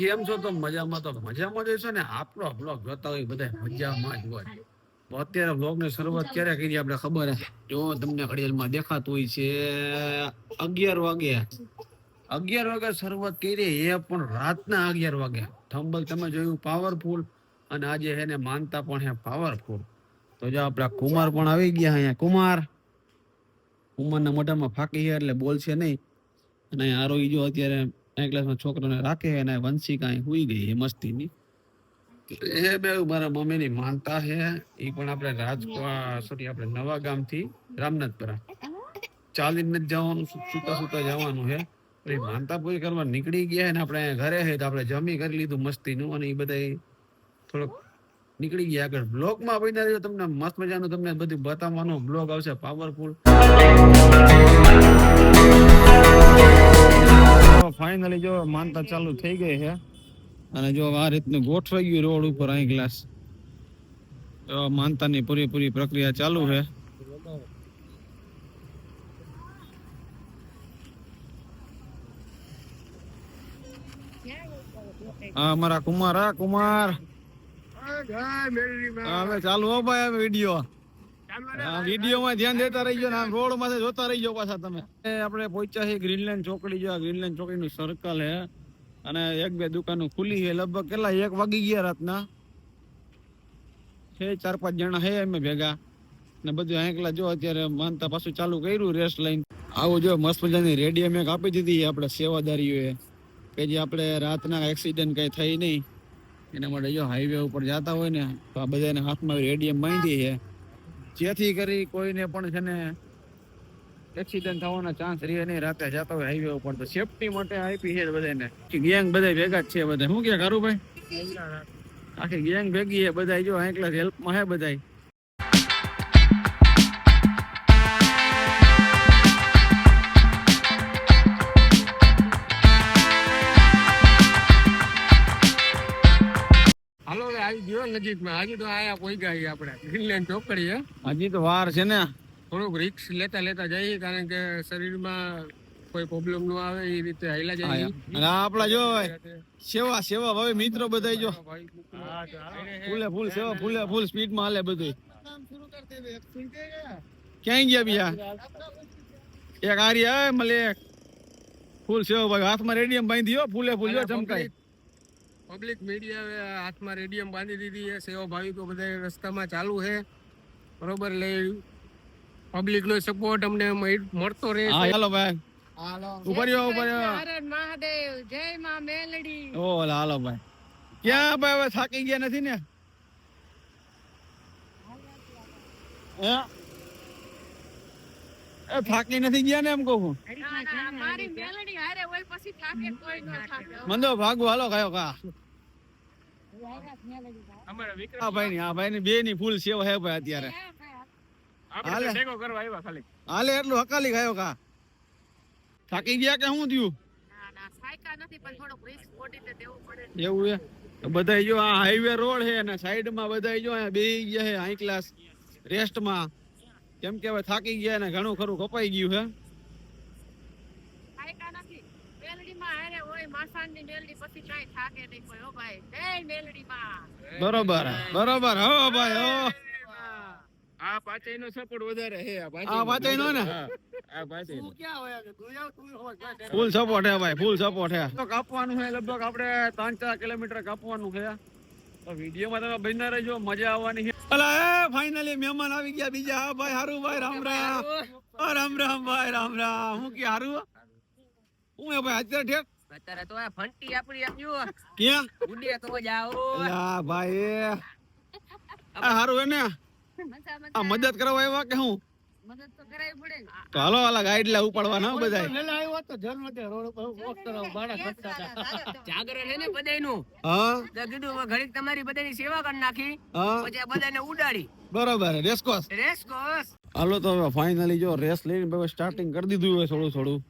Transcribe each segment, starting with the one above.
કેમ છો? તો મજામાં. તો મજામાં જ છો ને? આપણો બ્લોગ જોતા હોય બધા મજામાં જ હોય. તો અત્યારે બ્લોગની શરૂઆત ક્યારે કરી આપણે ખબર જો તમને ઘડિયાળમાં દેખાતું હોય છે, અગિયાર વાગે. અગિયાર વાગે શરૂઆત કરી એ પણ રાતના અગિયાર વાગે. થંબલ તમે જોયું પાવરફુલ અને આજે એને માનતા પણ હે પાવરફુલ તો જો આપણા કુમાર પણ આવી ગયા અહીંયા. કુમાર! કુમારના મોઢામાં ફાંકી છે એટલે બોલશે નહીં. અને આરોહી જો અત્યારે ક્લાસમાં છોકરાને રાખે અને વંશી કાંઈ હુઈ ગઈ એ મસ્તીની. એ બે મારા મમ્મીની માનતા છે. એ પણ આપણે રાજકોટ સોરી આપણે નવા ગામથી, રામનાથપુરા. ચાલીને જ જવાનું સુતા સુતા જવાનું છે. એ માનતા પૂરી કરવા નીકળી ગયા ને આપણે ઘરે છે તો આપણે જમી કરી લીધું મસ્તીનું અને એ બધા થોડોક નીકળી ગયા. આગળ બ્લોગમાં બન્યા રહ્યો, તમને મસ્ત મજાનું તમને બધું બતાવવાનો બ્લોગ આવશે પાવરફુલ ફાઇનલી જો માનતા ચાલુ થઈ ગઈ છે. અને જો આ રીતનું ગોઠવાઈ ગયું રોડ ઉપર અહીં ગ્લાસ માનતાની પૂરેપૂરી પ્રક્રિયા ચાલુ છે. હા અમારા કુમાર હા કુમાર. હવે ચાલુ હો ભાઈ હવે વીડિયો વીડિયો માં ધ્યાન દેતા રહીજો ને આમ રોડમાં જોતા રહીજો પાછા તમે. આપડે પહોંચ્યા છે ગ્રીનલેન્ડ ચોકડી જો ગ્રીનલેન્ડ ચોકડી નું સર્કલ હે. અને એક બે દુકાનો ખુલી છે લગભગ કેટલા? એક વાગી ગયા રાતના. છે, ચાર પાંચ જણા હે અમે ભેગા. ને બધું એકલા જો અત્યારે માનતા પાછું ચાલુ કર્યું રેસ્ટ લઈને આવું જો મસ્ત મજાની રેડિયમ એક આપી દીધી આપણે સેવાદારીઓએ. કે જે આપણે રાતના એક્સિડન્ટ કઈ થઈ નહીં. એના માટે જો હાઈવે ઉપર જતા હોય ને, તો આ બધાને હાથમાં રેડિયમ બાંધી છે. જેથી કરી કોઈને પણ છે ને એક્સિડન્ટ થવાના ચાન્સ રહે નહીં. રાતે જતા હોય હાઈવે ઉપર તો સેફટી માટે આપી છે બધાને ગેંગ બધા ભેગા જ છે બધા શું કે ભાઈ? આખી ગેંગ ભેગી છે બધા જો એકલા હેલ્પમાં હે બધા નજીકમાં. હજી તો આયા પહોંચ્યા આપણે ગ્રીનલેન્ડ ચોકડી હે હજી તો વાર છે ને. થોડુંક રિક્સ લેતા લેતા જઈએ કારણ કે શરીરમાં કોઈ પ્રોબ્લેમ ન આવે એ રીતે હાઈલા જાય અને આપણા જો સેવા સેવા ભાવે મિત્રો બધા જો. ફૂલે ફૂલ સેવા ફૂલે ફૂલ સ્પીડમાં હાલે બધું ક્યાંય ગયા બીજા એક આરી આવે મલે ફૂલ સેવા ભાઈ હાથમાં રેડિયમ બાંધી દો ફૂલે ફૂલ જો ચમકાય. પબ્લિક મીડિયા હાથમાં રેડિયમ બાંધી દીધી છે. સેવા ભાવિકો બધા રસ્તામાં ચાલુ છે. બરોબર લે પબ્લિક નો સપોર્ટ અમને મળતો રહે હાલો ચાલો ભાઈ. હાલો. ઉપર રહ્યો ઉપર રહ્યો. મહાદેવ જય માં મેલડી. ઓ હાલો ભાઈ. ક્યાં ભાઈ હવે થાકી ગયા નથી ને? હે? એ થાકી નથી ગયા ને એમ કહું છું. ના, ના, મારી મેલડી હારે હોય પછી થાકે કોઈ ન થાકે. મંદો ભાગુ હાલો કયો કા અમારા આ ભાઈ ની આ ભાઈ ની બે ની ફૂલ સેવા હે ભાઈ અત્યારે. હાલે. તો કરવા આવ્યા ખાલી. હાલે એટલું હકાલી ગયો કા થાકી ગયા કે શું થયું? ના ના સાયકા નથી પણ થોડોક રિસ્ક બોડીને દેવું પડે. એવું એ બધા બધાય જો આ હાઈવે રોડ છે અને સાઈડમાં બધા જો બે ગયા છે હાઈ ક્લાસ રેસ્ટમાં કેમ કે હવે થાકી ગયા ને ઘણું ખરું કપાઈ ગયું છે સાયકા નથી. મેલડી માં હારે હોય માસાની મેલડી પછી કાંઈ થાકે નહીં કોઈ હો ભાઈ. જય મેલડી માં બરોબર બરોબર હો ભાઈ હો. આ પાચઈ નો સપોર્ટ વધારે આ ને? હા, આ પાચઈ ફૂલ સપોર્ટ હે ભાઈ ફૂલ સપોર્ટ હે. તો કાપવાનું છે લગભગ આપણે ત્રણ ચાર કિલોમીટર કાપવાનું છે. તો વિડીયોમાં તમે બન્યા રહેજો મજા આવવાની છે. અલા એ ફાઇનલી મહેમાન આવી ગયા બીજા. હા ભાઈ હારું ભાઈ રામ રામ. રામ રામ ભાઈ રામ રામ. હું કે હારું હું? ભાઈ અત્યારે ઠેક? અત્યારે તો આ ફંટી આપણી આપ્યું ક્યાં? ગુડીએ તો જાઓ અલા ભાઈ આ હારું એને? આ મદદ કરવા આવ્યા કે હું? મદદ તો કરાવી પડે ને. તો હાલો હાલા ગાઈડ લા ઉપાડવાના હો બધાય. જાગરણ છે ને બધાયનું? હા. તો કીધું ઘડીક તમારી બધાની સેવા કરી નાખી. પછી બધાને ઉડાડી. બરોબર રેસકોસ રેસકોસ હાલો તો હવે ફાઇનલી જો રેસ લઈને હવે સ્ટાર્ટિંગ કરી દીધું હોય થોડું થોડું.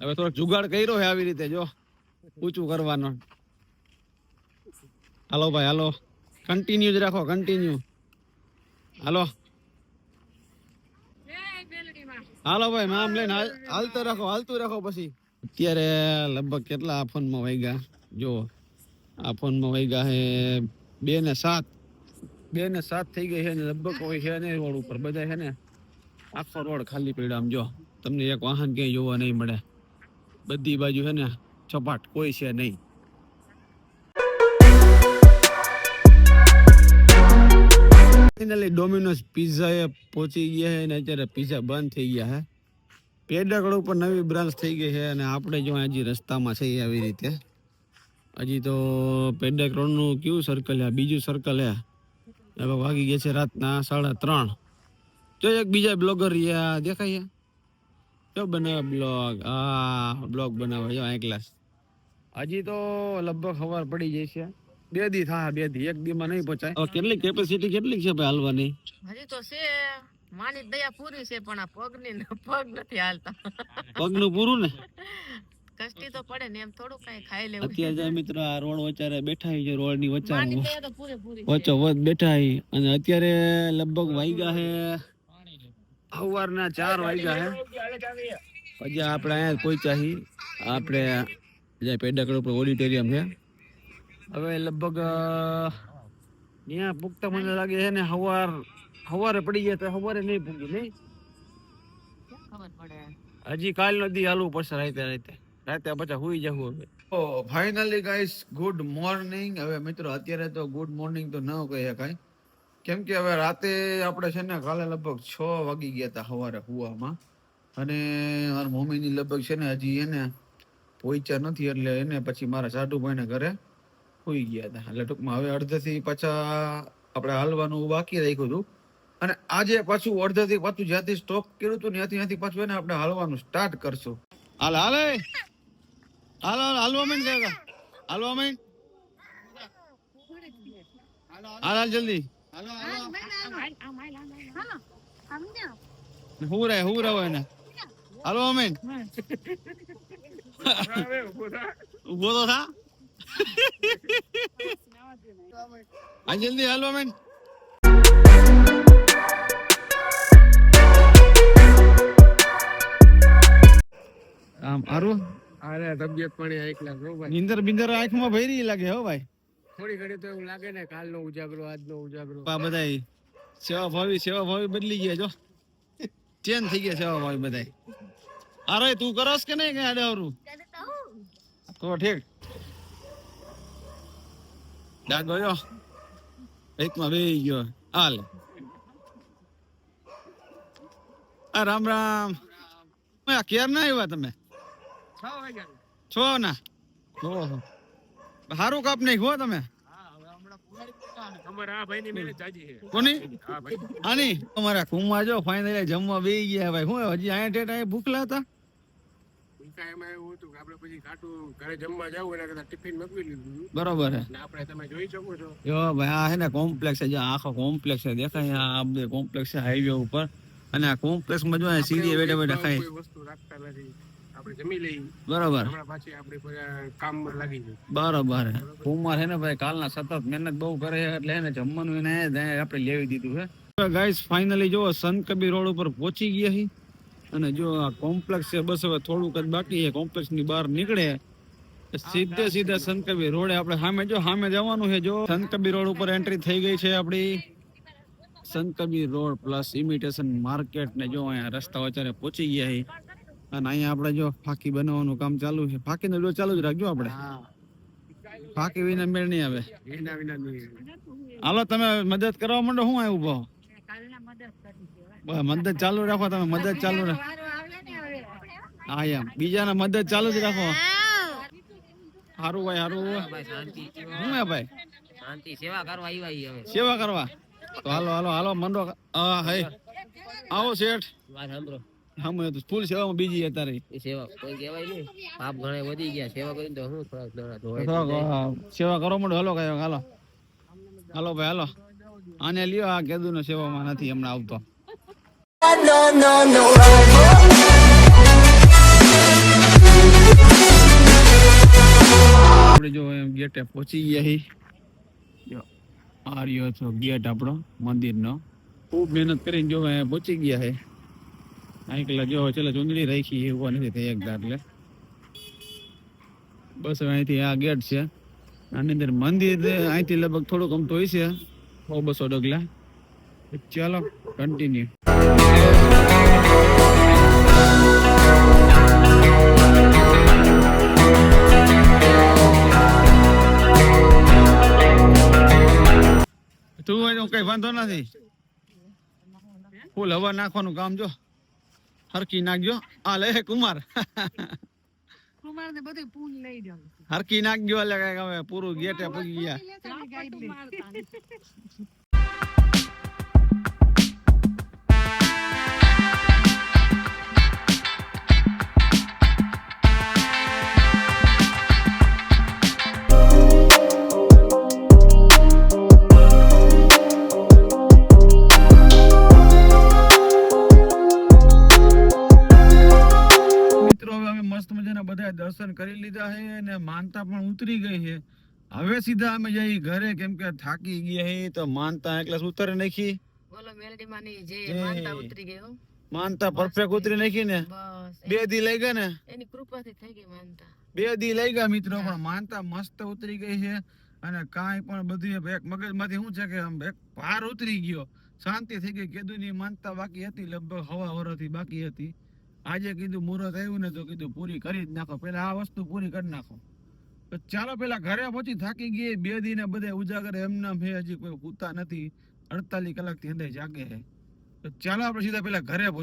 હવે થોડોક જુગાડ કર્યો છે આવી રીતે જો. ઊંચું કરવાનો. હાલો ભાઈ હાલો. કન્ટિન્યુ જ રાખો કન્ટિન્યુ હાલો જય મેલડીમાં હાલો ભાઈ નામ લઈને હાલ- હાલતો રાખો, હાલતું રાખો પછી. અત્યારે લગભગ કેટલા આ ફોનમાં વાગ્યા? જો આ ફોનમાં વાગ્યા હે બે ને સાત. બે ને સાત થઈ ગઈ છે ને લગભગ હોય છે ને રોડ ઉપર. બધા છે ને આખો રોડ ખાલી પડ્યો આમ જો તમને એક વાહન ક્યાંય જોવા નહીં મળે. બધી બાજુ છે ને છપાટ કોઈ છે નહીં. ફાઇનલી ડોમિનોઝ પિઝા એ પહોંચી ગયા છે અને અત્યારે પિઝા બંધ થઈ ગયા છે. પેડાકડ ઉપર નવી બ્રાન્ચ થઈ ગઈ છે અને આપણે જો હજી રસ્તામાં છે આવી રીતે. હજી તો પેડક રોડનું કયું સર્કલ છે? બીજું સર્કલ છે. હવે વાગી ગયા છે રાતના સાડા ત્રણ. જો એક બીજા બ્લોગર રહ્યા, દેખાય? જો બનાવે બ્લોગ આ બ્લોગ બનાવે જો આ ક્લાસ હજી તો લગભગ ખબર પડી છે. બે દી થા બે દી. એક દી માં નહીં પહોંચાય. કેટલી કેપેસિટી કેટલી છે ભાઈ હાલવાની? હજી તો છે. માની દયા પૂરી છે પણ આ પગની ન- પગ નથી હાલતા. પગનું પૂરું ને? કષ્ટી તો પડે ને એમ થોડું કઈ ખાઈ લેવું. અત્યારે જે મિત્રો આ રોડ વચારે બેઠા છે રોડની વચ્ચે. માની દયા તો પૂરેપૂરી છે. વચ્ચો વચ બેઠા હી અને અત્યારે લગભગ વાગ્યા હે સવારના ચાર વાગ્યા હે પછી આપણે અહીંયા પહોંચ્યા છીએ. આપણે જે પેડાકડ ઉપર ઓડિટોરિયમ છે. હવે લગભગ ત્યાં પૂગતા મને લાગે છે ને સવાર સવારે પડી ગયા તો સવારે નહીં પૂગી નહીં? હજી કાલ નદી હાલવું પડશે રાતે રાતે. રાતે પછી હુઈ જવું હવે. ઓ ફાઇનલી ગાઈસ ગુડ મોર્નિંગ હવે મિત્રો અત્યારે તો ગુડ મોર્નિંગ તો ન કહી શકાય. કેમ કે હવે રાતે આપણે છે ને કાલે લગભગ છ વાગી ગયા હતા સવારે હુવામાં. અને મારા મમ્મીની લગભગ છે ને હજી એને પહોંચ્યા નથી એટલે એને પછી મારા સાડુભાઈને ઘરે સુઈ ગયા હતા. એટલે ટૂંકમાં હવે અડધેથી પાછા આપણે હાલવાનું બાકી રાખ્યું હતું. અને આજે પાછું અડધેથી પાછું જ્યાંથી સ્ટોપ કર્યું હતું ત્યાંથી ત્યાંથી પાછું એને આપણે હાલવાનું સ્ટાર્ટ કરશું. હાલ હાલે. હાલ હાલ હાલવા કાકા. હાલવા માંડ. હાલ હાલ જલ્દી. હું રહે હું રહો એને. હાલવા માંડ. ઊભો તો થા. આ જલ્દી હાલવા મેન આમ આરો અરે તબિયત પાણી એકલા જો ભાઈ. નીંદર બિંદર આંખમાં ભરી લાગે હો ભાઈ. થોડી ઘડી તો એવું લાગે ને કાલનો ઉજાગરો આજનો ઉજાગરો. આ બધાય સેવા ભાવી સેવા ભાવી બદલી ગયા જો. ચેન્જ થઈ ગયા સેવા ભાવી બધાય. અરે તું કરસ કે નહીં કે આડે આવરું? તો ઠીક. ડાગો જો એકમાં બેહી ગયો હાલ આ રામ રામ ક્યાર ના આવ્યા તમે છ ના ઓહો સારું કાપ નહીં હો તમે અમારે કુંભમાં જો ફાઇનલી જમવા બે ગયા ભાઈ હું હજી અહીંયા ઠેઠ અહીંયા ભૂખલા હતા એમાં એવું હતું કે આપણે પછી ખાટું ઘરે જમવા જવું એના કરતા ટિફિન મૂકવી લીધું બરોબર હે. ને આપણે તમે જોઈ શકો છો. જો ભાઈ આ હે ને કોમ્પ્લેક્સ છે આખો કોમ્પ્લેક્સ છે દેખાય આ બે કોમ્પ્લેક્સ છે હાઈવે ઉપર. અને આ કોમ્પ્લેક્સમાં જો અહીંયા સીડીએ બેઠા બેઠા ખાય. વસ્તુ રાખતા નથી. આપણે જમી લઈ બરોબર. પાછી આપણે કામ લાગી જઈએ બરોબર કુમાર હે ને ભાઈ કાલના સતત મહેનત બહુ કરે છે એટલે એને જમવાનું એને આપણે લેવી દીધું છે ગાઈસ ફાઇનલી જો સંત કબીર રોડ ઉપર પહોંચી ગયા હી. અને જો આ કોમ્પ્લેક્સ છે બસ હવે થોડુંક જ બાકી છે. કોમ્પ્લેક્સની બહાર નીકળે. સીધે સીધા સંતકબીર રોડે આપણે સામે જો સામે જવાનું છે જો. સંતકબીર રોડ ઉપર એન્ટ્રી થઈ ગઈ છે આપણી. Sant Kabir road plus imitation market ને જો અહીંયા રસ્તા વચારે પહોંચી ગયા છે. અને અહીંયા આપણે જો ફાકી બનાવવાનું કામ ચાલુ છે. ફાકી નો ચાલુ જ રાખજો આપણે. ફાકી વિના મેળ નહીં આવે. હાલો તમે મદદ કરવા માંડો. હું આવ્યું ભાવ? મદદ કરી મદદ ચાલુ રાખો તમે મદદ ચાલુ રાખો. ને હા એમ. બીજાના મદદ ચાલુ જ રાખો. સારું ભાઈ સારું શું હું ભાઈ? શાંતિ સેવા કરવા આવી હવે. સેવા કરવા? તો હાલો હાલો હાલો મંડો હા હે આવો શેઠ. વાત સાંભળો. હમ તો ફૂલ સેવામાં બીજી અત્યારે. સેવા કોઈ કહેવાય નહીં. પાપ ઘણા વધી ગયા. સેવા કરીને તો હું થોડાક સેવા કરો મંડો. હાલો કયો હાલો. હાલો ભાઈ હાલો. આને લ્યો આ કેદુ સેવામાં નથી હમણાં આવતો. આપણે જો ગેટે પહોંચી ગયા હી. જો આ રહ્યો છો ગેટ આપણો, મંદિરનો. ખૂબ મહેનત કરીને જો અહીંયા પહોંચી ગયા હે. આઈકલા જો ચલો ચૂંદડી રાખી એવું નથી થઈ એકદા એટલે બસ અહીંથી આ ગેટ છે. આની અંદર મંદિર અહીંથી લગભગ થોડુંક અમ તો હોય છે. બહુ બસો ડગલા. ચાલો કન્ટિન્યુ કઈ વાંધો નથી. ફૂલ હવા નાખવાનું કામ જો. હરકી નાખજો. આ લે કુમાર. કુમાર ને બધું પૂન લઈ જાવ હરકી નાખજો એટલે હવે પૂરું ગેટે પૂગી ગયા. દર્શન કરી લીધા છે અને માનતા પણ ઉતરી ગઈ છે હવે સીધા અમે જઈ ઘરે કેમ કે થાકી ગયા છે તો માનતા એકલા ઉતરે નાખી. બોલો મેલડી માની જે માનતા ઉતરી ગઈ માનતા પરફેક્ટ ઉતરી નાખી ને. બે દી લઈ ગયા ને? એની કૃપાથી થઈ ગઈ માનતા. બે દી લઈ ગયા મિત્રો પણ માનતા મસ્ત ઉતરી ગઈ છે અને કાંઈ પણ બધું એક મગજમાંથી શું છે કે આમ એક ભાર ઉતરી ગયો. શાંતિ થઈ ગઈ કીધું ની માનતા બાકી હતી લગભગ હવા વરસથી બાકી હતી. આજે કીધું મુહૂર્ત આવ્યું ને તો કીધું પૂરી કરી જ નાખો. પેલા આ વસ્તુ પૂરી કરી નાખો. ચાલો પેલા ઘરે પહોંચી થાકી ગઈ, બે દીને બધે ઉજાગર એમને હે, હજી કોઈ પૂતા નથી. અડતાલીસ કલાકથી અંદર જાગે છે ચાલો આપણે સીધા પેલા ઘરે